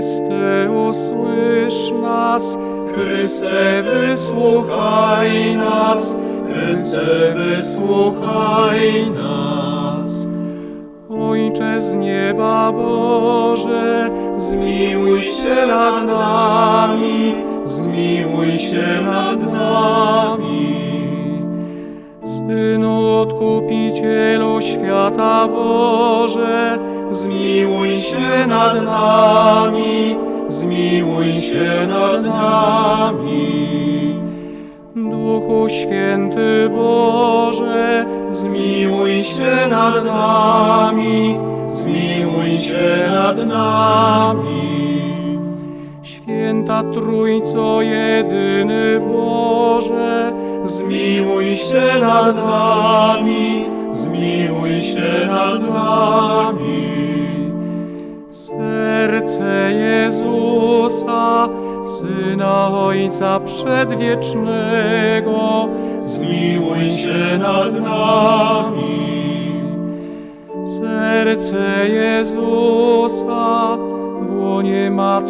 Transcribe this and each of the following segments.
Chryste, usłysz nas, Chryste, wysłuchaj nas, Chryste, wysłuchaj nas. Ojcze z nieba Boże, zmiłuj się nad nami, zmiłuj się nad nami. Synu Odkupicielu świata Boże, zmiłuj się nad nami, zmiłuj się nad nami. Duchu Święty Boże, zmiłuj się nad nami, zmiłuj się nad nami. Święta Trójco jedyny Boże, zmiłuj się nad nami, zmiłuj się nad nami. Serce Jezusa, Syna Ojca Przedwiecznego, zmiłuj się nad nami. Serce Jezusa, w łonie Matki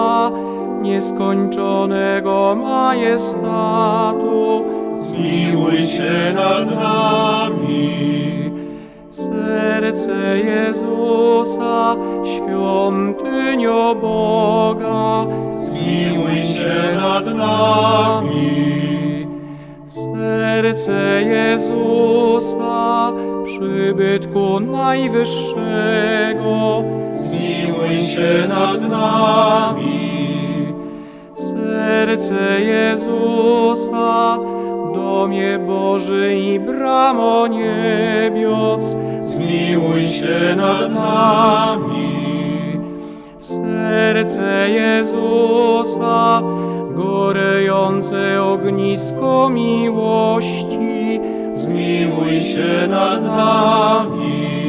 nieskończonego majestatu, zmiłuj się nad nami. Serce Jezusa, świątynio Boga, zmiłuj się nad nami. Serce Jezusa, przybytku najwyższego, zmiłuj się nad nami. Serce Jezusa, domie Boży i bramo niebios, zmiłuj się nad nami. Serce Jezusa, gorejące ognisko miłości, zmiłuj się nad nami.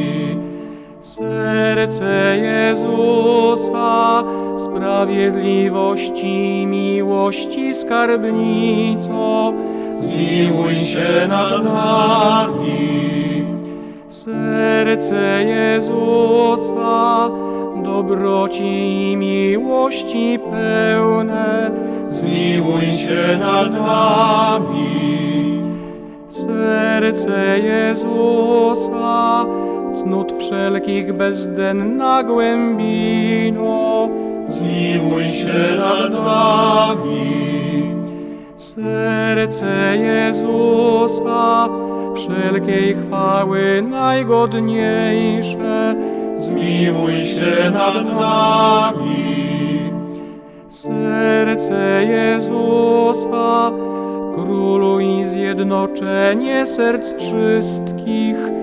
Serce Jezusa, sprawiedliwości miłości skarbnico, zmiłuj się nad nami. Serce Jezusa, dobroci i miłości pełne, zmiłuj się nad nami. Serce Jezusa, cnót wszelkich bezdenna głębino, zmiłuj się nad nami. Serce Jezusa, wszelkiej chwały najgodniejsze, zmiłuj się nad nami. Serce Jezusa, Królu i zjednoczenie serc wszystkich,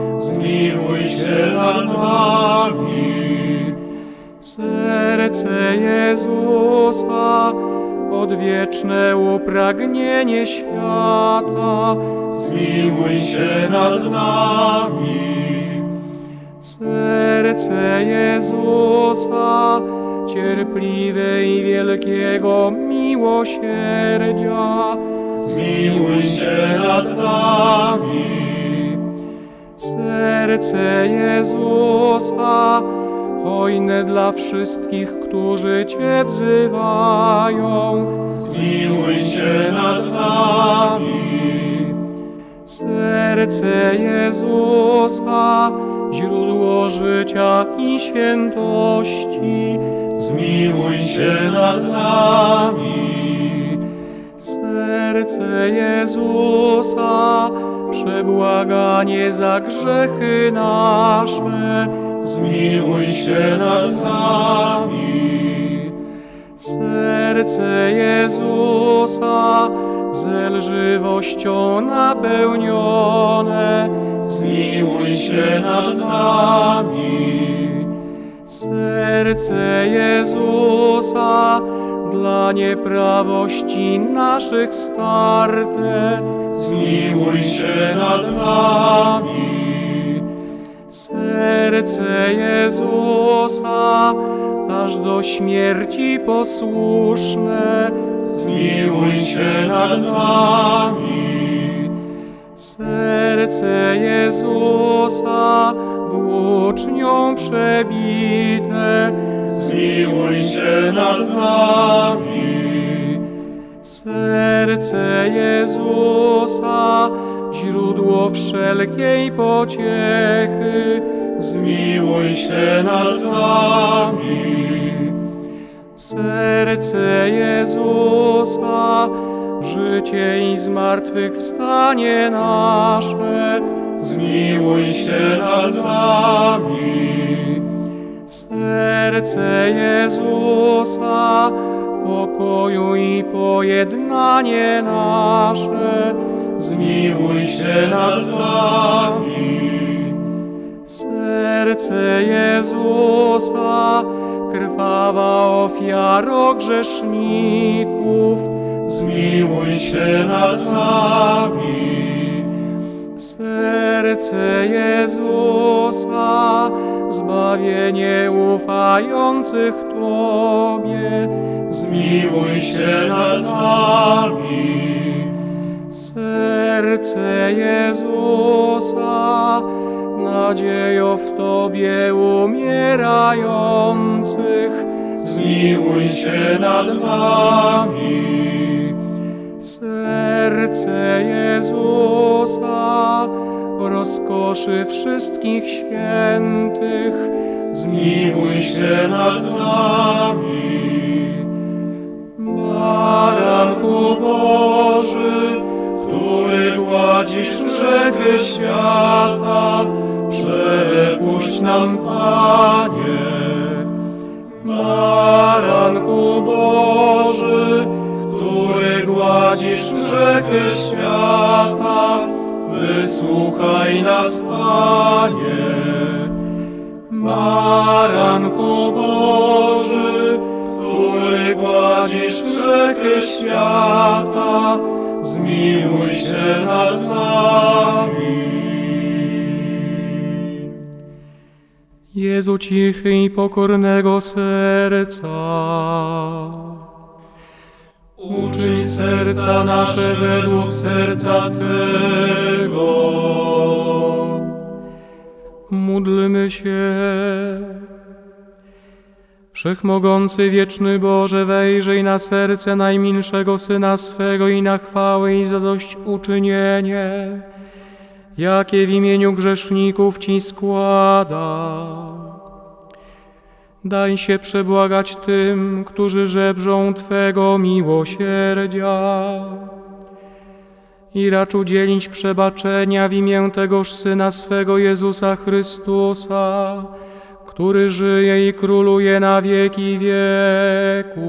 zmiłuj się nad nami. Serce Jezusa, odwieczne upragnienie świata, zmiłuj się nad nami. Serce Jezusa, cierpliwe i wielkiego miłosierdzia, zmiłuj się nad nami. Serce Jezusa, hojne dla wszystkich, którzy Cię wzywają. Zmiłuj się nad nami. Serce Jezusa, źródło życia i świętości. Zmiłuj się nad nami. Serce Jezusa, przebłaganie za grzechy nasze. Zmiłuj się nad nami. Serce Jezusa, ze lżywością napełnione. Zmiłuj się nad nami. Serce Jezusa, dla nieprawości naszych starte. Zmiłuj się nad nami. Serce Jezusa, aż do śmierci posłuszne. Zmiłuj się nad nami. Serce Jezusa, włócznią przebite. Się nad nami. Serce Jezusa, źródło wszelkiej pociechy. Zmiłuj się nad nami. Serce Jezusa, życie i zmartwychwstanie nasze. Zmiłuj się nad nami. Serce Jezusa, pokoju i pojednanie nasze. Zmiłuj się nad nami. Serce Jezusa, krwawa ofiaro grzeszników. Zmiłuj się nad nami. Serce Jezusa, zbawienie ufających Tobie. Zmiłuj się nad nami. Serce Jezusa, nadziejo w Tobie umierających. Zmiłuj się nad nami. Serce Jezusa, rozkoszy wszystkich świętych. Zmiłuj się nad nami. Baranku Boży, który gładzisz grzechy świata, przepuść nam, Panie. Baranku grzechy świata, wysłuchaj nas, Panie. Baranku Boży, który gładzisz grzechy świata, zmiłuj się nad nami. Jezu cichy i pokornego serca. Uczyń serca nasze według serca Twego. Módlmy się. Wszechmogący wieczny Boże, wejrzyj na serce najmilszego Syna swego i na chwałę i zadośćuczynienie, jakie w imieniu grzeszników Ci składa. Daj się przebłagać tym, którzy żebrzą Twego miłosierdzia i racz udzielić przebaczenia w imię tegoż Syna swego Jezusa który żyje i króluje na wieki wieków.